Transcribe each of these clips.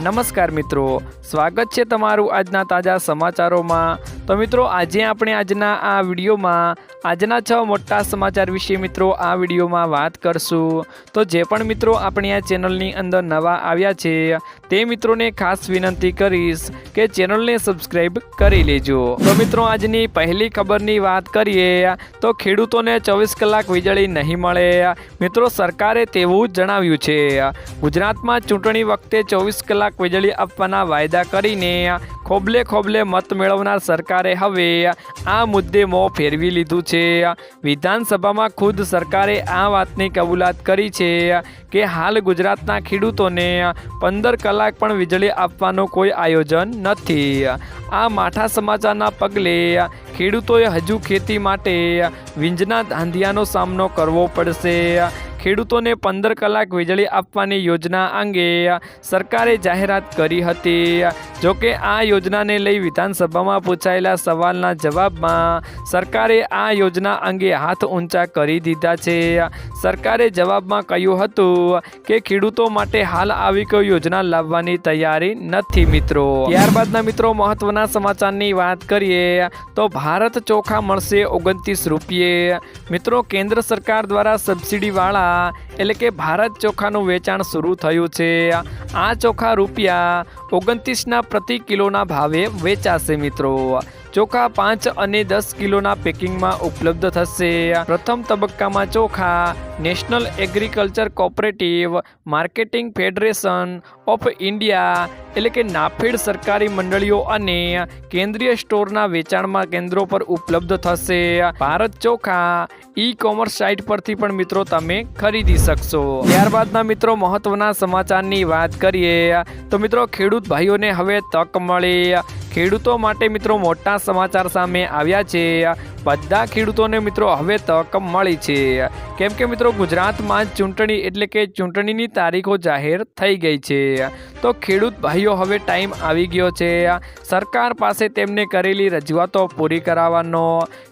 નમસ્કાર મિત્રો. સ્વાગત છે તમારું આજના તાજા સમાચારોમાં. તો મિત્રો, આજે આપણે આજના આ વિડીયોમાં, આજના છ મોટા સમાચાર વિશે મિત્રો આ વિડીયોમાં વાત કરશું. તો જે પણ મિત્રો આપણે આ ચેનલની અંદર નવા આવ્યા છે, તે મિત્રોને ખાસ વિનંતી કરીશ કે ચેનલને સબસ્ક્રાઈબ કરી લેજો. તો મિત્રો, આજની પહેલી ખબરની વાત કરીએ, તો ખેડૂતોને ચોવીસ કલાક વીજળી નહીં મળે. મિત્રો, સરકારે તેવું જણાવ્યું છે. ગુજરાતમાં ચૂંટણી વખતે ચોવીસ કલાક વીજળી આપવાના વાયદા કરીને ખોબલે ખોબલે મત મેળવનાર સરકારે હવે આ મુદ્દે મોં ફેરવી લીધું છે. વિધાનસભામાં ખુદ સરકારે આ વાતની કબૂલાત કરી છે કે હાલ ગુજરાતના ખેડૂતોને પંદર કલાક પણ વીજળી આપવાનું કોઈ આયોજન નથી. આ માઠા સમાચારના પગલે ખેડૂતોએ હજુ ખેતી માટે વીંજના ધાંધિયાનો સામનો કરવો પડશે. ખેડૂતોને પંદર કલાક વીજળી આપવાની યોજના અંગે સરકારે જાહેરાત કરી હતી. જોકે આ યોજનાને લઈ વિધાનસભામાં પૂછાયેલા સવાલના જવાબમાં સરકારે આ યોજના અંગે હાથ ઊંચા કરી દીધા છે. સરકારે જવાબમાં કહ્યું હતું કે ખેડૂતો માટે હાલ આવી કોઈ યોજના લાવવાની તૈયારી નથી મિત્રો. ત્યારબાદના મિત્રો મહત્વના સમાચારની વાત કરીએ તો ભારત ચોખા મળશે ઓગણત્રીસ રૂપિયે. મિત્રો કેન્દ્ર સરકાર દ્વારા સબસિડીવાળા એટલે કે ભારત ચોખાનું વેચાણ શરૂ થયું છે. આ ચોખા રૂપિયા ઓગણત્રીસના પ્રતિ કિલોના ભાવે વેચાશે મિત્રો. ચોખા પાંચ અને દસ કિલોના પેકિંગમાં ઉપલબ્ધ થશે. પ્રથમ તબક્કામાં ચોખા, national agriculture cooperative, marketing federation of India એટલે કે નાફેડ સરકારી મંડળીઓ અને કેન્દ્રીય સ્ટોરના વેચાણમાં કેન્દ્રો પર ઉપલબ્ધ થશે. ભારત ચોખા ઈ કોમર્સ સાઇટ પરથી પણ મિત્રો તમે ખરીદી શકશો. ત્યારબાદના મિત્રો મહત્વના સમાચારની વાત કરીએ, તો મિત્રો ખેડૂત ભાઈઓને હવે તક મળી. ખેડૂતો માટે મિત્રો મોટા સમાચાર સામે આવ્યા છે. બધા ખેડૂતોને મિત્રો હવે તક મળી છે. કેમ કે મિત્રો ગુજરાતમાં ચૂંટણી એટલે કે ચૂંટણીની તારીખો જાહેર થઈ ગઈ છે. તો ખેડૂત ભાઈઓ, હવે ટાઈમ આવી ગયો છે. સરકાર પાસે તેમને કરેલી રજૂઆતો પૂરી કરાવવાનો.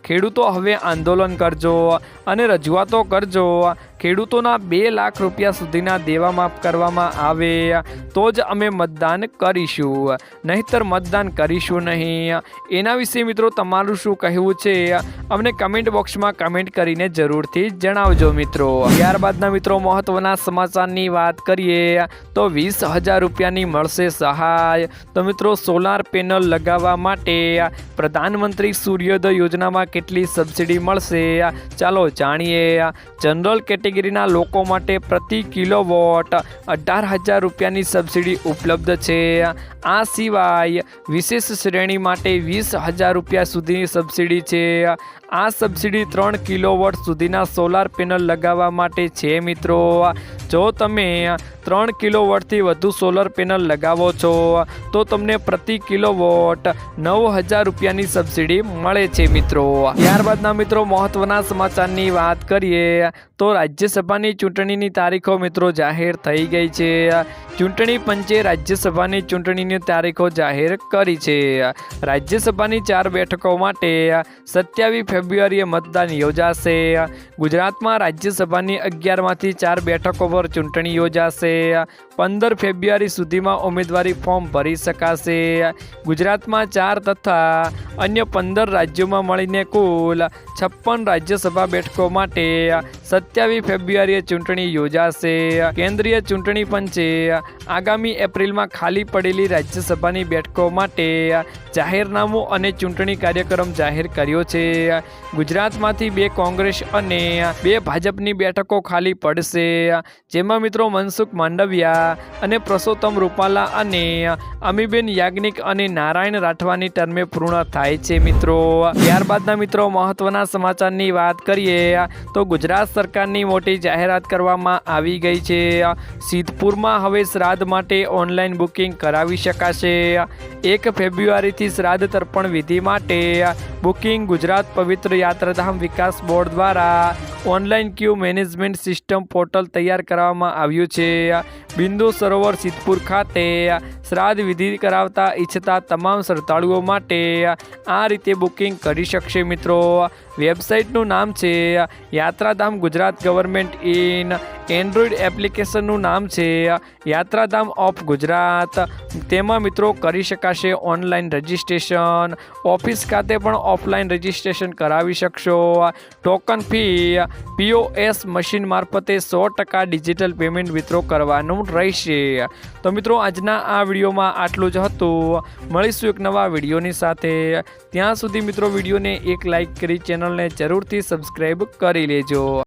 ખેડૂતો હવે આંદોલન કરજો અને રજૂઆતો કરજો. ખેડૂતોના બે લાખ રૂપિયા સુધીના દેવા માફ કરવામાં આવે તો જ અમે મતદાન કરીશું. નહીતર મતદાન કરીશું નહીં. એના વિશે મિત્રો તમારું શું કહેવું છે? અમને કમેન્ટ બોક્સમાં કમેન્ટ કરીને જરૂરથી જણાવજો મિત્રો. ત્યારબાદના મિત્રો મહત્વના સમાચારની વાત કરીએ, તો વીસ હજાર રૂપિયાની મળશે સહાય. તો મિત્રો સોલાર પેનલ લગાવવા માટે પ્રધાનમંત્રી સૂર્યોદય યોજનામાં કેટલી સબસિડી મળશે? ચાલો જાણીએ. જનરલ કેટેગરીના લોકો માટે પ્રતિ કિલોવોટ અઢાર હજાર રૂપિયાની સબસિડી ઉપલબ્ધ છે. આ સિવાય વિશેષ શ્રેણી માટે વીસ હજાર રૂપિયા સુધીની સબસિડી છે. આ સબસિડી ત્રણ કિલોવોટ સુધીના સોલાર પેનલ લગાવવા માટે છે, મિત્રો. જો તમે ત્રણ કિલોવોટથી વધુ સોલર પેનલ લગાવો છો, તો તમને પ્રતિ કિલોવોટ નવ હજાર રૂપિયાની સબસિડી મળે છે, મિત્રો. ત્યારબાદના, મિત્રો, મહત્વના સમાચારની વાત કરીએ, તો રાજ્યસભાની ચૂંટણીની તારીખો, મિત્રો, જાહેર થઈ ગઈ છે. ચૂંટણી પંચે રાજ્યસભાની ચૂંટણીની તારીખો જાહેર કરી છે. રાજ્યસભાની ચાર બેઠકો માટે સત્યાવીસ ફેબ્રુઆરીએ મતદાન યોજાશે. ગુજરાતમાં રાજ્યસભાની અગિયારમાંથી ચાર બેઠકો પર ચૂંટણી યોજાશે. પંદર ફેબ્રુઆરી સુધીમાં ઉમેદવારી ફોર્મ ભરી શકાશે. ગુજરાતમાં ચાર તથા અન્ય પંદર રાજ્યોમાં મળીને કુલ છપ્પન રાજ્યસભા બેઠકો માટે સત્યાવીસ ફેબ્રુઆરીએ ચૂંટણી યોજાશે. કેન્દ્રીય ચૂંટણી પંચે આગામી એપ્રિલમાં ખાલી પડેલી રાજ્યસભાની બેઠકો માટે જાહેરનામું અને ચૂંટણી કાર્યક્રમ જાહેર કર્યો છે. ગુજરાતમાંથી બે કોંગ્રેસ અને બે ભાજપની બેઠકો ખાલી પડશે. જેમાં મિત્રો મનસુખ માંડવિયા અને પ્રસોત્તમ રૂપાલા અને અમીબેન યાજ્ઞિક અને નારાયણ રાઠવાની ટર્મે પૂર્ણ થાય છે મિત્રો. ત્યારબાદના મિત્રો મહત્વના સમાચારની વાત કરીએ, તો ગુજરાત સરકારની મોટી જાહેરાત કરવામાં આવી ગઈ છે. સિદ્ધપુરમાં હવે શ્રાદ્ધ માટે ઓનલાઈન બુકિંગ કરાવી શકાશે. એક ફેબ્રુઆરીથી શ્રાદ્ધ તર્પણ વિધિ માટે બુકિંગ ગુજરાત પવિત્ર યાત્રાધામ વિકાસ બોર્ડ દ્વારા online queue management system portal તૈયાર કરવામાં આવ્યું છે. બિંદુ સરોવર સિદ્ધપુર ખાતે શ્રાદ્ધ વિધિ કરાવતા ઈચ્છતા તમામ શ્રદ્ધાળુઓ માટે આ રીતે બુકિંગ કરી શકશે મિત્રો. વેબસાઇટનું નામ છે Yatradham Gujarat government in Android એપ્લિકેશનનું નામ છે યાત્રાધામ ઓફ ગુજરાત. તેમાં મિત્રો કરી શકાશે ઓનલાઈન રજિસ્ટ્રેશન, ઓફિસ ખાતે પણ ઓફલાઈન રજિસ્ટ્રેશન કરાવી શકશો. ટોકન ફી પીઓએસ મશીન મારફતે સો ટકા ડિજિટલ પેમેન્ટ મિત્રો કરવાનું રહેશે. તો મિત્રો, આજના આ વિડીયોમાં આટલું જ હતું. મળીશું એક નવા વિડીયોની સાથે. ત્યાં સુધી મિત્રો, વિડીયોને એક લાઇક કરી ચેનલને જરૂરથી સબસ્ક્રાઈબ કરી લેજો.